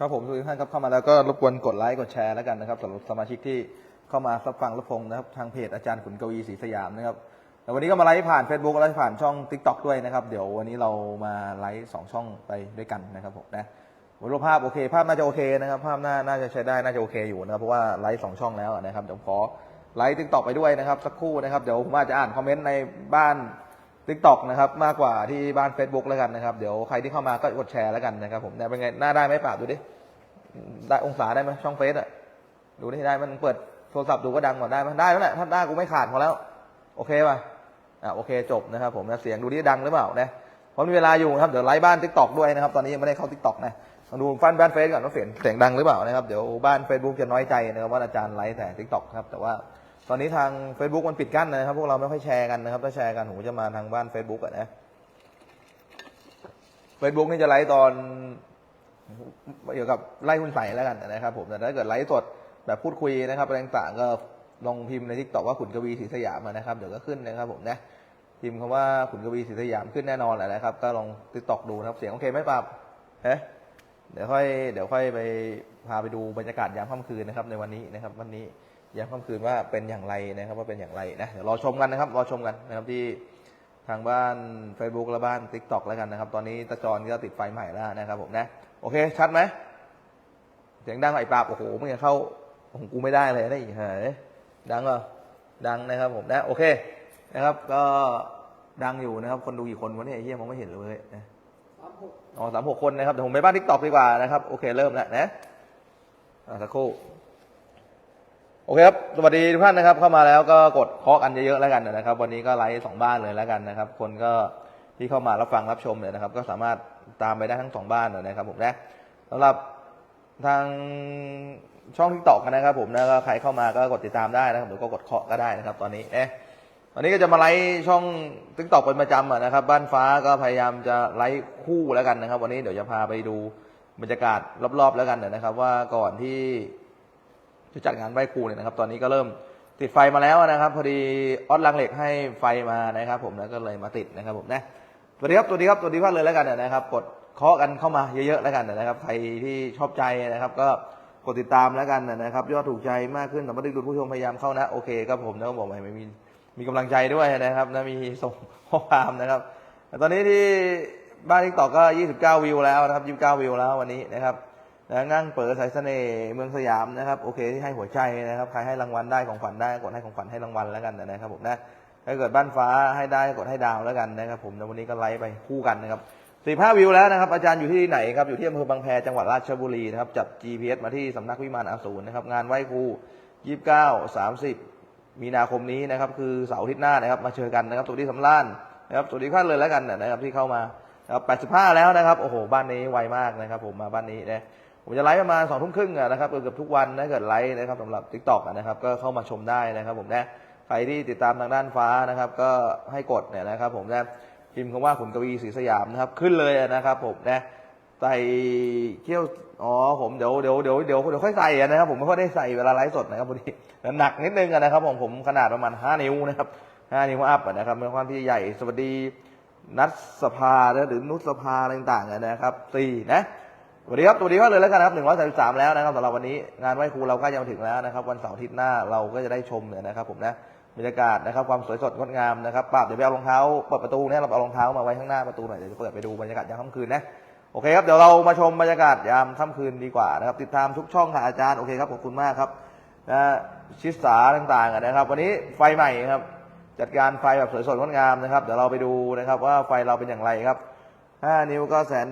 ครับผมทุกท่านครับเข้ามาแล้วก็รบกวนกดไลค์กดแชร์แล้วกันนะครับสำหรับสมาชิกที่เข้ามารับฟังรับชมนะครับทางเพจอาจารย์ขุนกวีศรีสยามนะครับแต่วันนี้ก็มาไลฟ์ผ่าน Facebook และผ่านช่อง Tik t o อกด้วยนะครับ เดี๋ยววันนี้เรามาไลฟ์สองช่องไปด้วยกันนะครับผมนะรูปภาพโอเค ภาพน่าจะโอเคนะครับภาพน่าน่าจะใช้ได้น่าจะโอเคอยู่นะครับเพราะว่าไลฟ์สองช่องแล้วนะครับเดี๋ยวขอไลฟ์ทิกตอกไปด้วยนะครับสักครู่นะครับเดี๋ยวผมอาจจะอ่านคอมเมนต์ในบ้าน ทิกตอกนะครับมากกว่าที่บ้าน Facebook แล้วกันนะครับ เดี๋ยวใครที่เข้ามาก็กดแชร์แล้วกันนะครับผมเนี่ยเป็นไงหน้าได้ไหมปราบดูดิได้องศาได้ไหมช่องเฟซอะดูดิได้มันเปิดโทรศัพท์ดูก็ดังกว่าได้ไหมได้แล้วแหละถ้าได้กูไม่ขาดพอแล้ว โอเคป่ะอะโอเคจบนะครับผมนะเสียงดูดิดังหรือเปล่านะเพราะมีเวลาอยู่นะครับเดี๋ยวไลฟ์บ้านทิกตอกด้วยนะครับ ตอนนี้ยังไม่ได้เข้าทิกตอกนะลองดูฟันบ้านเฟซก่อนว่าเสียงเสียงดังหรือเปล่านะครับเดี๋ยวบ้าน Facebook จะน้อยใจนะครับว่าอาจารย์ไลฟ์แต่ทิกตอกครับแต่ว่า ตอนนี้ทาง Facebook มันปิดกั้นนะครับ พวกเราไม่ค่อยแชร์กันนะครับ ถ้าแชร์กันผมจะมาทางบ้าน Facebook อะนะ Facebook นี่จะไลฟ์ตอนเกี่ยวกับไล่หุ้นใส่แล้วกันนะครับ ผมแต่ถ้าเกิดไลฟ์สดแบบพูดคุยนะครับอะไรต่างก็ลองพิมพ์ในทิกตอกว่าขุนกวีศรีสยามานะครับ เดี๋ยวก็ขึ้นนะครับ ผมนะพิมพ์คำว่าขุนกวีศรีสยามขึ้นแน่นอนแหละนะครับ ก็ลองทิกตอกดูนะครับ เสียงโอเคไหมปรับเฮ้เดี๋ยวค่อยเดี๋ยวค่อยไปพาไปดูบรรยากาศยามค่ำคืนนะครับ ในวันนี้นะครับ วันนี้ ยามค่ำคืนว่าเป็นอย่างไรนะครับว่าเป็นอย่างไรนะเดี๋ยวรอชมกันนะครับรอชมกันนะครับที่ทางบ้าน Facebook และบ้าน Tik t o อกแล้วกันนะครับ ตอนนี้ตะจรก็ติดไฟใหม่แล้วนะครับผมนะ โอเค ชัดไหมเสียงดังไหมปราบโอ้โหมึงจะเข้าของกูไม่ได้เลยนะอีกเหรอดังเหรอดังนะครับผมนะโอเคนะครับ ก็ดังอยู่นะครับ คนดูกี่คนวะเนี่ยไอ้เฮียมองไม่เห็นเลยนะอ๋อสามหกคนนะครับเดี๋ยวผมไปบ้าน Tik t o อกดีกว่านะครับ โอเคเริ่มแล้วนะอะสักครู่ โอเคครับ สวัสดีทุกท่านนะครับ เข้ามาแล้วก็กดเคาะกันเยอะๆแล้วกันนะครับ วันนี้ก็ไลฟ์สองบ้านเลยแล้วกันนะครับ คนก็ที่เข้ามารับฟังรับชมเนี่ยนะครับ ก็สามารถตามไปได้ทั้งสองบ้านเลยนะครับ ผมนะสำหรับทางช่องทิกตอกนะครับ ผมนะก็ใครเข้ามาก็กดติดตามได้นะครับหรือก็กดเคาะก็ได้นะครับ ตอนนี้เอ๊ะวันนี้ก็จะมาไลฟ์ช่องทิกตอกเป็นประจำนะครับ บ้านฟ้าก็พยายามจะไลฟ์คู่แล้วกันนะครับ วันนี้เดี๋ยวจะพาไปดูบรรยากาศรอบๆแล้วกันนะครับ ว่าก่อนที่ จะจัดงานไหว้ครูเนี่ยนะครับ ตอนนี้ก็เริ่มติดไฟมาแล้วนะครับ พอดีออสลังเหล็กให้ไฟมานะครับผมแล้วก็เลยมาติดนะครับผมนะสวัสดีครับสวัสดีครับสวัสดีท่าเลยแล้วกันนะครับ กดเคาะกันเข้ามาเยอะๆแล้วกันนะครับ ใครที่ชอบใจนะครับ ก็กดติดตามแล้วกันนะครับ ยอดถูกใจมากขึ้นแต่ไม่ได้ดูผู้ชมพยายามเข้านะโอเคครับผมนะครับบอกไม่มีมีกำลังใจด้วยนะครับนะมีส่งข้อความนะครับแต่ตอนนี้ที่บ้านทิกตอกก็ 29 วิวแล้วนะครับ 29 วิวแล้ววันนี้นะครับ นะงั่งเปิดสายเสน่ห์เมืองสยามนะครับโอเคที่ให้หัวใจนะครับใครให้รางวัลได้ของขวัญได้กดให้ของขวัญให้รางวัลแล้วกันนะครับผมนะถ้าเกิดบ้านฟ้าให้ได้กดให้ดาวแล้วกันนะครับผมในวันนี้ก็ไลฟ์ไปคู่กันนะครับ45วิวแล้วนะครับอาจารย์อยู่ที่ไหนครับอยู่ที่อำเภอบางแพจังหวัดราชบุรีนะครับจับ GPS มาที่สำนักวิมานอาสูรนะครับงานไหว้ครู29 30มีนาคมนี้นะครับคือเสาร์อาทิตย์หน้านะครับมาเจอกันนะครับสวัสดีสำล้านนะครับสวัสดีทุกท่าเลยแล้วกันนะครับที่เข้ามานะครับ85 แล้วนะครับโอ้โหบ้านนี้ไวมากนะครับผมมาบ้านนี้นะ ผมจะไลฟ์ประมาณสองทุ่มครึ่งนะครับเกือบทุกวันถ้าเกิดไลฟ์นะครับสำหรับ t ิ k t o k นะครับก็เข้ามาชมได้นะครับผมนะใครที่ติดตามทางด้านฟ้านะครับก็ให้กดเนี่ยนะครับผมนะพิมพ์คำว่าขุนกวีศรีสยามนะครับขึ้นเลยนะครับผมนะใส่เขี้ยวอ๋อผมเดี๋ยวเดี๋ยวเดี๋ยวเดี๋ยวเดี๋ยวค่อยใส่นะครับผมไม่ค่อยได้ใส่เวลาไลฟ์สดนะครับพอดีหนักนิดนึงนะครับผมผมขนาดประมาณ 5 นิ้วนะครับ5นิ้วอัพนะครับเป็นความที่ใหญ่สวัสดีนัทสภาหรือนุสภาอะไรต่างๆนะครับสี่นะ สวัสดีครับสวัสดีครับเลยแล้วกันนะครับหนึ่งร้อยสามสิบสามแล้วนะครับสำหรับวันนี้งานไหว้ครูเราใกล้จะมาถึงแล้วนะครับ วันเสาร์อาทิตย์หน้าเราก็จะได้ชมเนี่ยนะครับ ผมนะบรรยากาศนะครับความสวยสดงดงามนะครับปราบเดี๋ยวไปเอารองเท้าเปิดประตูเนี่ยเราเอารองเท้ามาไว้ข้างหน้าประตูหน่อยเดี๋ยวจะเปิดไปดูบรรยากาศยามค่ำคืนนะโอเคครับเดี๋ยวเรามาชมบรรยากาศยามค่ำคืนดีกว่านะครับ ติดตามทุกช่องค่ะอาจารย์โอเคครับขอบคุณมากครับนะชิสาต่างๆนะครับ วันนี้ไฟใหม่ครับ จัดการไฟแบบสวยสดงดงามนะครับ เดี๋ยวเราไปดูนะครับว่าไฟเราเป็นอย่างไรครับห้านิ้วก็แสน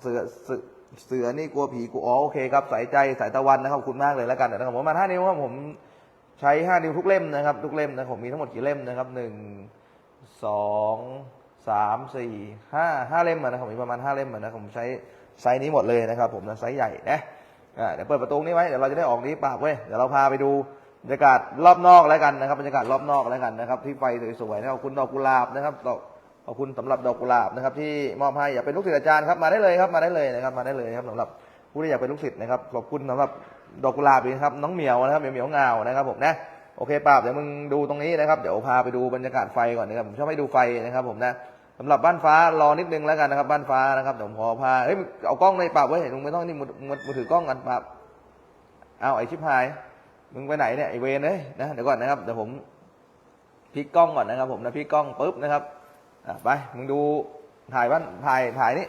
เสือ เสือนี่กลัวผีกูอ๋อโอเคครับสายใจสายตะวันนะครับคุณมากเลยแล้วกันนะครับผมมาห้านิ้วครับผมใช้ห้านิ้วทุกเล่มนะครับ ทุกเล่มนะผมมีทั้งหมดกี่เล่มนะครับหนึ่งสองสามสี่ห้าห้าเล่มนะครับผมมีประมาณห้าเล่มนะผมใช้ไซส์นี้หมดเลยนะครับ ผมนะไซส์ใหญ่นะเดี๋ยวเปิดประตูนี้ไว้เดี๋ยวเราจะได้ออกนี้ปากเว้ยเดี๋ยวเราพาไปดูบรรยากาศรอบนอกแล้วกันนะครับบรรยากาศรอบนอกแล้วกันนะครับ ที่ไฟสวยๆนะครับขอบคุณดอกกุหลาบนะครับดอก อบคุณสำหรับดอกกุหลาบนะครับที่มอบให้อยากเป็นลูกศิษย์อาจารย์ครับมาได้เลยครับมาได้เลยนะครับมาได้เลยครับสำหรับผู้ที่อยากเป็นลูกศิษย์นะครับขอบคุณสำหรับดอกกุหลาบอีกนะครับน้องเหมียวนะครับเหมียวเหมียวเงานะครับผมนะโอเคปราเดี๋ยวมึงดูตรงนี้นะครับเดี๋ยวพาไปดูบรรยากาศไฟก่อนนะครับผมชอบให้ดูไฟนะครับผมนะสำหรับบ้านฟ้ารอนิดนึงแล้วกันนะครับ บ้านฟ้านะครับเดี๋ยวผมขอพาเฮ้ยเอากล้องเลยปรับไว้ยมึงไม่ต้องนี่มือมือถือกล้องกันปรับเอาไอชิบหายมึงไปไหนเนี่ยไอเวนเอ้ยนะเดี๋ยวก่อนนะครับเดี๋ยวผมพลิกกล้องก่อนนะครับ ผมนะพลิกกล้องปุ๊บนะครับ อะไปมึงดูถ่ายบ้านถ่ายถ่ายนี่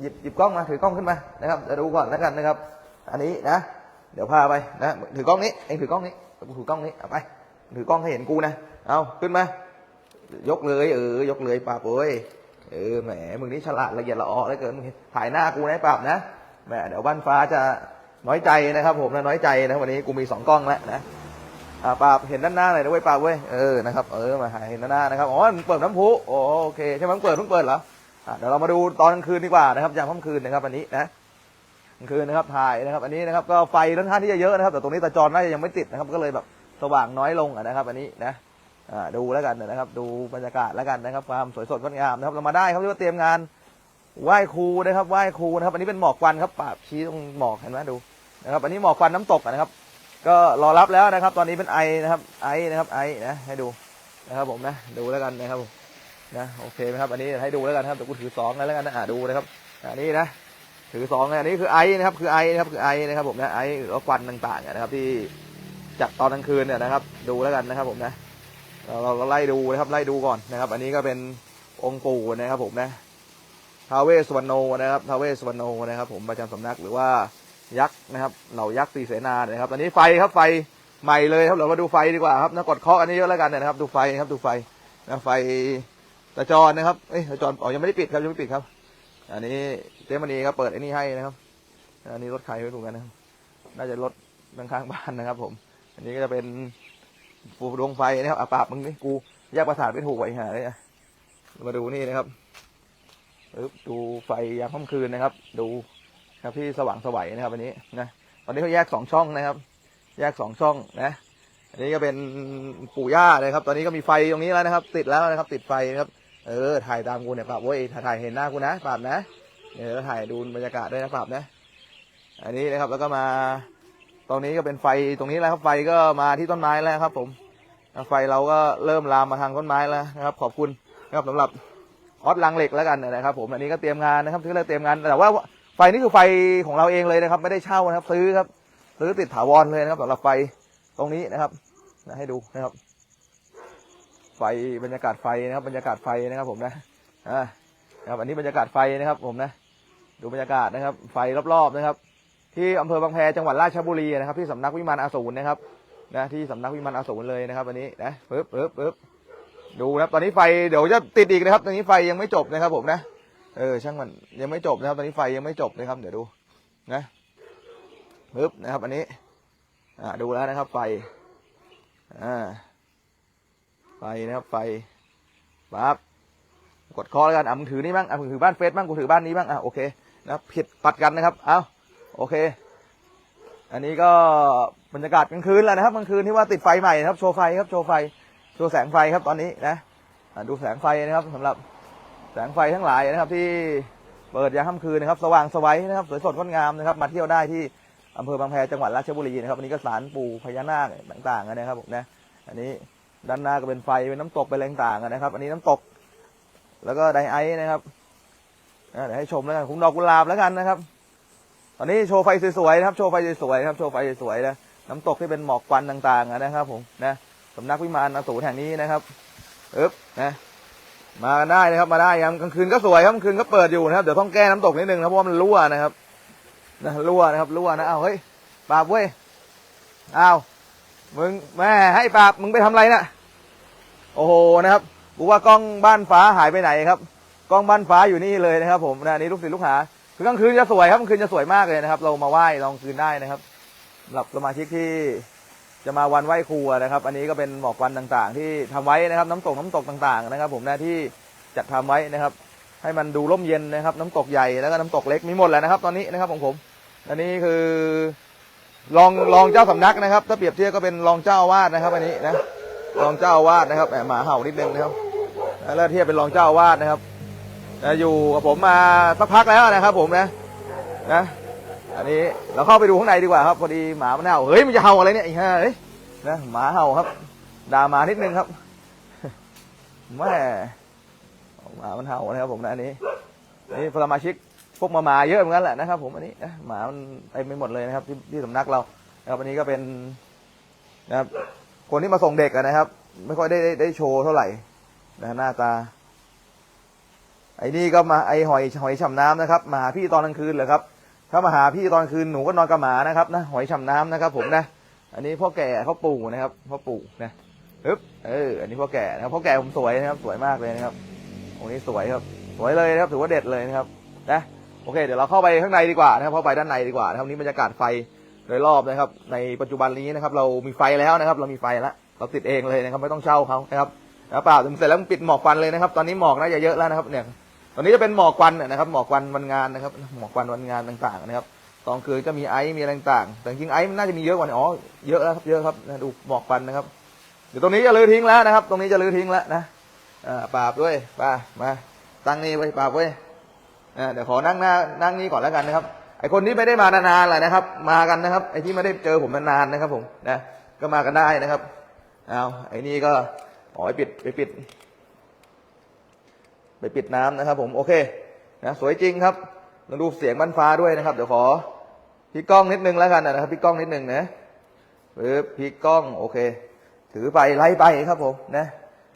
หยิบหยิบกล้องมาถือกล้องขึ้นมานะครับเดี๋ยวดูก่อนแล้วกันนะครับ อันนี้นะ เดี๋ยวพาไปนะถือกล้องนี้เองถือกล้องนี้กูถือกล้องนี้เอาไป ถือกล้องให้เห็นกูนะเอาขึ้นมายกเลยเออยกเลยปราบเอ้ยเออแหมมึงนี่ฉลาดละเอียดละออเหลือเกินมึงถ่ายหน้ากูนะปราบนะแหมเดี๋ยวบ้านฟ้าจะน้อยใจนะครับ ผมนะน้อยใจนะวันนี้กูมีสองกล้องแล้วนะ อ่าปาบเห็นด้านหน้าหน่อยนะเว้ยปาบเว้ยเออนะครับเออมาหาเห็นด้านหน้านะครับอ๋อมึงเปิดน้ำพุโอโอเคใช่ไหมมึงเปิดมึงเปิดเหรออะเดี๋ยวเรามาดูตอนกลางคืนดีกว่านะครับยามค่ำคืนนะครับอันนี้นะกลางคืนนะครับถ่ายนะครับ อันนี้นะครับก็ไฟค่อนข้างที่จะเยอะนะครับ แต่ตรงนี้ตาจรน่าจะยังไม่ติดนะครับ ก็เลยแบบสว่างน้อยลงนะครับ อันนี้นะอ่าดูแล้วกันนะครับ ดูบรรยากาศแล้วกันนะครับ ความสวยสดงดงามนะครับเรามาได้ครับเรียกว่าเตรียมงานไหว้ครูนะครับไหว้ครูนะครับ อันนี้เป็นหมอกควันครับปาบชี้ตรงหมอกเห็นไหมดูนะครับ อันนี้หมอกควันน้ำตกนะครับ ก็รอรับแล้วนะครับ ตอนนี้เป็นไอนะครับไอนะครับไอนะให้ดูนะครับผมนะดูแล้วกันนะครับผมนะโอเคไหมครับอันนี้ให้ดูแล้วกันนะครับแต่กูถือสองแล้วกันนะอ่าดูนะครับอันนี้นะถือสองนะอันนี้คือไอนะครับคือไอนะครับคือไอนะครับผมนะไอหรือว่าควันต่างๆนะครับ ที่จัดตอนกลางคืนเนี่ยนะครับ ดูแล้วกันนะครับผมนะเราเราไล่ดูนะครับไล่ดูก่อนนะครับ อันนี้ก็เป็นองค์ปู่นะครับผมนะทาเวสวรรณโนนะครับทาเวสสวรรณโนนะครับ ผมประจำสำนักหรือว่า ยักษ์นะครับเหล่ายักษ์สีเสนานะครับตอนนี้ไฟครับไฟใหม่เลยครับเรามาดูไฟดีกว่าครับนะกดเคาะอันนี้เยอะแล้วกันนะครับ ดูไฟครับดูไฟนะไฟตะจรนะครับเอ้ยตะจรอ๋อยังไม่ได้ปิดครับยังไม่ปิดครับ อันนี้เจ๊มณีครับเปิดไอ้นี่ให้นะครับอันนี้รถใครไม่รู้กันนะครับน่าจะรถข้างๆบ้านนะครับ ผม อันนี้ก็จะเป็นปูดวงไฟนะครับอาปาบมึงนี่กูแยกประสาทไม่ถูกไว้หาเลยมาดูนี่นะครับดูไฟยามค่ำคืนนะครับ ดู ครับที่สว่างสวัยนะครับอันนี้นะตอนนี้เขาแยกสองช่องนะครับ แยกสองช่องนะอันนี้ก็เป็นปู่ย่านะครับ ตอนนี้ก็มีไฟตรงนี้แล้วนะครับ ติดแล้วนะครับ ติดไฟนะครับ เออถ่ายตามกูเนี่ยปราบเว้ยถ่ายเห็นหน้ากูนะปราบนะเดี๋ยวถ่ายดูบรรยากาศด้วยนะปราบนะ อันนี้นะครับแล้วก็มา ตรงนี้ก็เป็นไฟตรงนี้แล้วครับ ไฟก็มาที่ต้นไม้แล้วครับ ผมไฟเราก็เริ่มลามมาทางต้นไม้แล้วนะครับ ขอบคุณนะครับสำหรับออสลังเหล็กแล้วกันนะครับ ผมอันนี้ก็เตรียมงานนะครับที่เราเตรียมงานแต่ว่า ไฟนี่คือไฟของเราเองเลยนะครับ ไม่ได้เช่านะครับ ซื้อครับ ซื้อติดถาวรเลยนะครับสำหรับไฟตรงนี้นะครับนะให้ดูนะครับ ไฟบรรยากาศไฟนะครับ บรรยากาศไฟนะครับ ผมนะอ่านะครับ อันนี้บรรยากาศไฟนะครับ ผมนะ ดูบรรยากาศนะครับ ไฟรอบๆนะครับ ที่อำเภอบางแพจังหวัดราชบุรีนะครับ ที่สำนักวิมานอาสูรนะครับนะที่สำนักวิมานอาสูรเลยนะครับวันนี้นะปึ๊บปึ๊บปึ๊บดูนะครับ ตอนนี้ไฟเดี๋ยวจะติดอีกนะครับ ตอนนี้ไฟยังไม่จบนะครับ ผมนะ เออช่างมันยังไม่จบนะครับ ตอนนี้ไฟยังไม่จบนะครับ เดี๋ยวดูนะปึ๊บนะครับ อันนี้ อ่าดูแล้วนะครับ ไฟอ่าไฟนะครับไฟปั๊บกดคอแล้วกันอะมึงถือนี่บ้างอะมึงถือบ้านเฟสบ้างกูถือบ้านนี้บ้างอะโอเคนะผิดปัดกันนะครับเอาโอเค อันนี้ก็บรรยากาศกลางคืนแล้วนะครับกลางคืนที่ว่าติดไฟใหม่นะครับ โชว์ไฟครับโชว์ไฟโชว์แสงไฟครับตอนนี้นะอะดูแสงไฟนะครับสำหรับ แสงไฟทั้งหลายนะครับที่เปิดยามค่ำคืนนะครับ สว่างสวัยนะครับสวยสดงดงามนะครับ มาเที่ยวได้ที่อำเภอบางแพจังหวัดราชบุรีนะครับอันนี้ก็ศาลปู่พญานาคต่างๆนะครับผมนะอันนี้ด้านหน้าก็เป็นไฟเป็นน้ำตกเป็นอะไรต่างๆนะครับ อันนี้น้ำตก แล้วก็ไดไอนะครับเดี๋ยวให้ชมแล้วกันคุ้มดอกกุหลาบแล้วกันนะครับ ตอนนี้โชว์ไฟสวยๆนะครับ โชว์ไฟสวยๆนะครับโชว์ไฟสวยๆนะน้ำตกที่เป็นหมอกควันต่างๆนะครับผมนะสำนักวิมานอสูรแห่งนี้นะครับอึ๊บนะ มากันได้นะครับมาได้ครับกลางคืนก็สวยครับกลางคืนก็เปิดอยู่นะครับเดี๋ยวต้องแก้น้ำตกนิดนึงนะเพราะว่ามันรั่วนะครับนะรั่วนะครับรั่วนะอ้าวเฮ้ยปราบเว้ยอ้ามึงแม่ให้ปราบมึงไปทำอะไรน่ะโอ้โหนะครับกูว่ากล้องบ้านฟ้าหายไปไหนครับ กล้องบ้านฟ้าอยู่นี่เลยนะครับ ผมนะนนี่ลูกศิษย์ลูกหาคือกลางคืนจะสวยครับกลางคืนจะสวยมากเลยนะครับ เรามาไหว้ลองคืนได้นะครับสำหรับสมาชิกที่ จะมาวันไหว้ครูนะครับ อันนี้ก็เป็นหมอกวันต่างๆ ที่ทำไว้นะครับ น้ำตกน้ำตกต่างๆนะครับ ผมหนะที่จัดทำไว้นะครับ ให้มันดูร่มเย็นนะครับ น้ำตกใหญ่แล้วก็น้ำตกเล็กมีหมดแหละนะครับ ตอนนี้นะครับของผม อันนี้คือรองรองเจ้าสำนักนะครับ ถ้าเปรียบเทียบก็เป็นรองเจ้าอาวาสนะครับ อันนี้นะรองเจ้าอาวาสนะครับแหมหมาเห่านิดนึงนะครับแล้วเทียบเป็นรองเจ้าอาวาสนะครับอยู่กับผมมาสักพักแล้วนะครับ ผมนะนะ อันนี้เราเข้าไปดูข้างในดีกว่าครับ พอดีหมามันเห่าเฮ้ยมันจะเห่าอะไรเนี่ยไอ้ห่าเฮ้ยนะหมาเห่าครับด่าหมานิดนึงครับแม่หมามันเห่านะครับผมนะอันนี้นี่สมาชิกพวกหมาหมาเยอะเหมือนกันแหละนะครับ ผมอันนี้หมามันเต็มไปหมดเลยนะครับ ที่ที่สำนักเรานะครับอันนี้ก็เป็นนะครับ คนที่มาส่งเด็กนะครับ ไม่ค่อยได้ได้ได้โชว์เท่าไหร่นะหน้าตา ไอ้นี่ก็มาไอ้หอยหอยฉ่ำน้ำนะครับมาหาพี่ตอนกลางคืนเหรอครับ ถ้ามาหาพี่ตอนคืนหนูก็นอนกับหมานะครับนะหอยฉ่ำน้ำนะครับ ผมนะ อันนี้พ่อแก่พ่อปู่นะครับพ่อปู่นะอึ๊บเอออันนี้พ่อแก่นะครับพ่อแก่ผมสวยนะครับ สวยมากเลยนะครับองค์นี้สวยครับ สวยเลยนะครับถือว่าเด็ดเลยนะครับนะโอเค เดี๋ยวเราเข้าไปข้างในดีกว่านะครับเข้าไปด้านในดีกว่านะครับนี่บรรยากาศไฟโดยรอบนะครับ ในปัจจุบันนี้นะครับ เรามีไฟแล้วนะครับ เรามีไฟแล้วเราติดเองเลยนะครับ ไม่ต้องเช่าเขานะครับแล้วเปล่าถึงเสร็จแล้วปิดหมอกควันเลยนะครับ ตอนนี้หมอกน่าจะเยอะแล้วนะครับเนี่ย ตอนนี้จะเป็นหมอกควันนะครับหมอกควันวันงานนะครับหมอกควันวันงานต่างๆนะครับตอนคืนก็มีไอซ์มีอะไรต่างๆแต่จริงไอซ์มันน่าจะมีเยอะกว่านี้อ๋อเยอะแล้วครับเยอะครับนะดูหมอกควันนะครับเดี๋ยวตรงนี้จะลื้อทิ้งแล้วนะครับ ตรงนี้จะลื้อทิ้งแล้วนะอ่าปราบด้วยป่ามาตั้งนี่ไว้ปราบไว้เดี๋ยวขอนั่งหน้านั่งนี่ก่อนแล้วกันนะครับไอคนที่ไม่ได้มานานๆแหละนะครับ มากันนะครับ ไอที่ไม่ได้เจอผมนานๆนะครับ ผมนะก็มากันได้นะครับเอาไอนี่ก็อ๋อไปปิดไปปิด ไปปิดน้ำนะครับ ผมโอเคนะสวยจริงครับลองดูเสียงบันฟ้าด้วยนะครับ เดี๋ยวขอพี่กล้องนิดนึงแล้วกันนะครับพี่กล้องนิดนึงนะปึ๊บพี่กล้องโอเค ถือไปไล่ไปครับผมนะ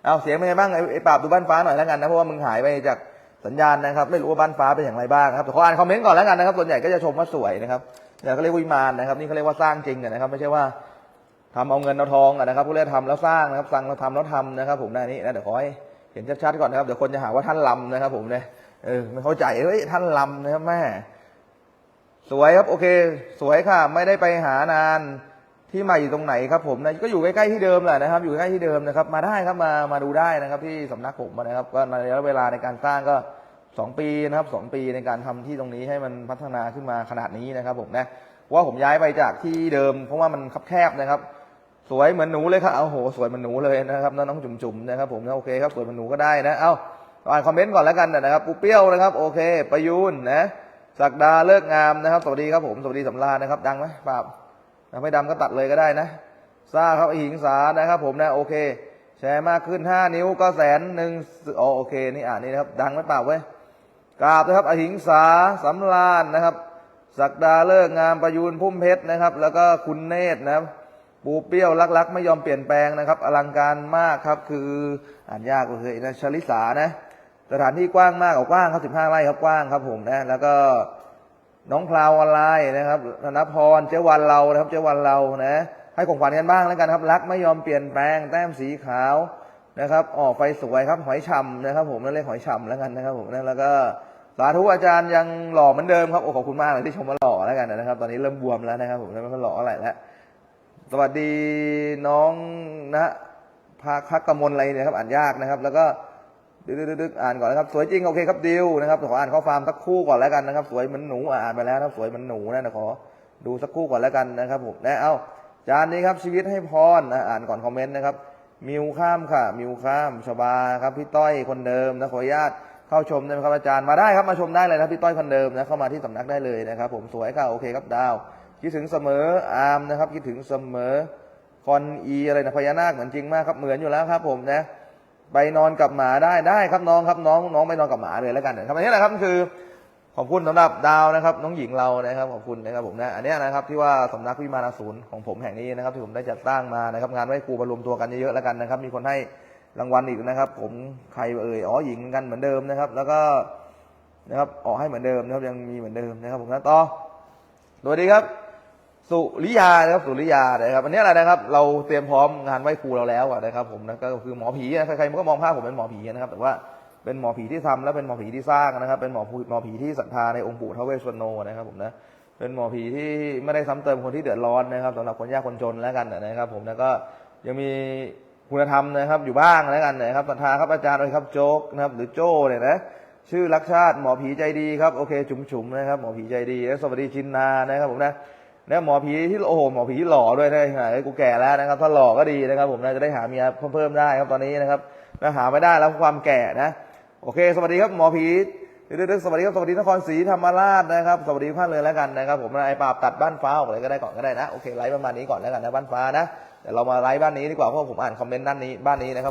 เอาเสียงเป็นไงบ้างไอ้ไอ้ปราบดูบ้านฟ้าหน่อยแล้วกันนะเพราะว่ามึงหายไปจากสัญญาณนะครับ ไม่รู้ว่าบ้านฟ้าเป็นอย่างไรบ้างครับแต่ขออ่านคอมเมนต์ก่อนแล้วกันนะครับส่วนใหญ่ก็จะชมว่าสวยนะครับเนี่ยเขาเรียกวิมานนะครับ นี่เขาเรียกว่าสร้างจริงนะครับ ไม่ใช่ว่าทำเอาเงินเอาทองนะครับพวกเรียกทำแล้วสร้างนะครับสั่งแล้วทำแล้วทำนะครับ ผมนะนี่นะเดี๋ยวขอให้ ห็นชัดๆก่อนนะครับเดี๋ยวคนจะหาว่าท่านลำนะครับ ผมเนี่ยเออไม่เข้าใจเฮ้ยท่านลำนะครับแม่สวยครับโอเค สวยค่ะ ไม่ได้ไปหานานที่ม่อยู่ตรงไหนครับผมนะก็อยู่ใกล้ๆที่เดิมแหละนะครับ อยู่ใกล้ที่เดิมนะครับ มาได้ครับมามาดูได้นะครับ ที่สำนักผมนะครับก็ในระยะเวลาในการสร้างก็สองปีนะครับสองปีในการทำที่ตรงนี้ให้มันพัฒนาขึ้นมาขนาดนี้นะครับ ผมนะว่าผมย้ายไปจากที่เดิม เพราะว่ามันคับแคบนะครับ สวยเหมือนหนูเลยครับเอาโหสวยเหมือนหนูเลยนะครับน้องจุ่มๆนะครับผมนะโอเคครับสวยเหมือนหนูก็ได้นะเอ้าอ่านคอมเมนต์ก่อนแล้วกันนะครับปูเปี้ยวนะครับโอเคประยูนนะศักดาเลิกงามนะครับ สวัสดีครับผมสวัสดีสำราญนะครับ ดังไหมปราบไม่ดำก็ตัดเลยก็ได้นะซาครับหิงสานะครับผมนะโอเค แชร์มากขึ้น 5 นิ้วก็แสนหนึ่งอ๋อโอเคนี่อ่านนี่นะครับดังไหมเปล่าเว้ยกราบนะครับอหิงสาสำราญนะครับศักดาเลิกงามประยูนพุ่มเพชรนะครับ แล้วก็คุณเนตรนะครับ ปูเปี้ยวรักๆ ไม่ยอมเปลี่ยนแปลงนะครับ อลังการมากครับ คืออ่านยากเลยนะชลิสานะสถานที่กว้างมากกว้างครับ15ไร่ครับกว้างครับผมนะแล้วก็น้องพลาวออนไลน์นะครับธนพรเจ้าวันเรานะครับเจ้าวันเรานะ ให้ของขวัญกันบ้างแล้วกันครับ รักไม่ยอมเปลี่ยนแปลง แต้มสีขาวนะครับออกไฟสวยครับหอยฉ่ำนะครับ ผมนั่นเรียกหอยฉ่ำแล้วกันนะครับผมนะแล้วก็สาธุอาจารย์ยังหล่อเหมือนเดิมครับโอ้ขอบคุณมากเลยที่ชมว่าหล่อแล้วกันนะครับ ตอนนี้เริ่มบวมแล้วนะครับผมไม่ค่อยหล่ออะไรแล้ว สวัสดีน้องนะภาคกกมลอะไรเนี่ยครับ อ่านยากนะครับ แล้วก็ดึกๆอ่านก่อนนะครับ สวยจริงโอเคครับดิวนะครับขออ่านข้อความสักคู่ก่อนแล้วกันนะครับ สวยเหมือนหนูอ่านไปแล้วนะครับ สวยเหมือนหนูนะขอดูสักคู่ก่อนแล้วกันนะครับผมนะเอาจานนี้ครับชีวิตให้พรนะอ่านก่อนคอมเมนต์นะครับ มิวข้ามค่ะ มิวข้ามชบาครับพี่ต้อยคนเดิมนะขออนุญาตเข้าชมได้ไหมครับอาจารย์มาได้ครับมาชมได้เลยนะพี่ต้อยคนเดิมนะเข้ามาที่สำนักได้เลยนะครับ ผมสวยค่ะโอเคครับดาว คิดถึงเสมออาร์มนะครับ คิดถึงเสมอคอนอีอะไรนะพญานาคเหมือนจริงมากครับเหมือนอยู่แล้วครับ ผมนะไปนอนกับหมาได้ได้ครับน้องครับน้องน้องไปนอนกับหมาเลยแล้วกันนะครับอันนี้แหละครับคือขอบคุณสำหรับดาวนะครับ น้องหญิงเรานะครับขอบคุณนะครับผมนะอันนี้นะครับที่ว่าสำนักวิมานอสูรของผมแห่งนี้นะครับที่ผมได้จัดสร้างมานะครับงานไหว้ครูมารวมตัวกันเยอะๆแล้วกันนะครับ มีคนให้รางวัลอีกนะครับ ผมใครเอ่ยอ๋อหญิงกันเหมือนเดิมนะครับ แล้วก็นะครับออกให้เหมือนเดิมนะครับยังมีเหมือนเดิมนะครับผมนะต่อสวัสดีครับ สุริยานะครับสุริยานะครับอันนี้อะไรนะครับ เราเตรียมพร้อมงานไหว้ครูเราแล้วนะครับ ผมนะก็คือหมอผีใครๆมันก็มองภาพผมเป็นหมอผีนะครับ แต่ว่าเป็นหมอผีที่ทำและเป็นหมอผีที่สร้างนะครับ เป็นหมอผีหมอผีที่ศรัทธาในองค์ปู่ทวเวสวรโนนะครับ ผมนะเป็นหมอผีที่ไม่ได้ซ้ำเติมคนที่เดือดร้อนนะครับสำหรับคนยากคนจนแล้วกันนะครับ ผมแล้วก็ยังมีคุณธรรมนะครับอยู่บ้างแล้วกันนะครับศรัทธาครับอาจารย์เลยครับโจ๊กนะครับ หรือโจ้เนี่ยนะชื่อรักชาติหมอผีใจดีครับโอเค จุ๋มฉุมๆนะครับหมอผีใจดีสวัสดีจินนานะครับผมนะ นี่ยหมอผีที่โอ้โหหมอผีหล่อด้วยนะหากูแก่แล้วนะครับถ้าหล่อก็ดีนะครับ ผมนะจะได้หาเมียเพิ่มๆได้ครับตอนนี้นะครับนะหาไม่ได้แล้วความแก่นะ โอเค สวัสดีครับหมอผีดึกๆสวัสดีครับสวัสดีนครศรีธรรมราชนะครับสวัสดีท่านเลยแล้วกันนะครับ ผมนะไอ้ปราบตัดบ้านฟ้าออกเลยก็ได้ก่อนก็ได้นะโอเคไลฟ์ประมาณนี้ก่อนแล้วกันนะบ้านฟ้านะเดี๋ยวเรามาไลฟ์บ้านนี้ดีกว่าเพราะผมอ่านคอมเมนต์ด้านนี้บ้านนี้นะครับ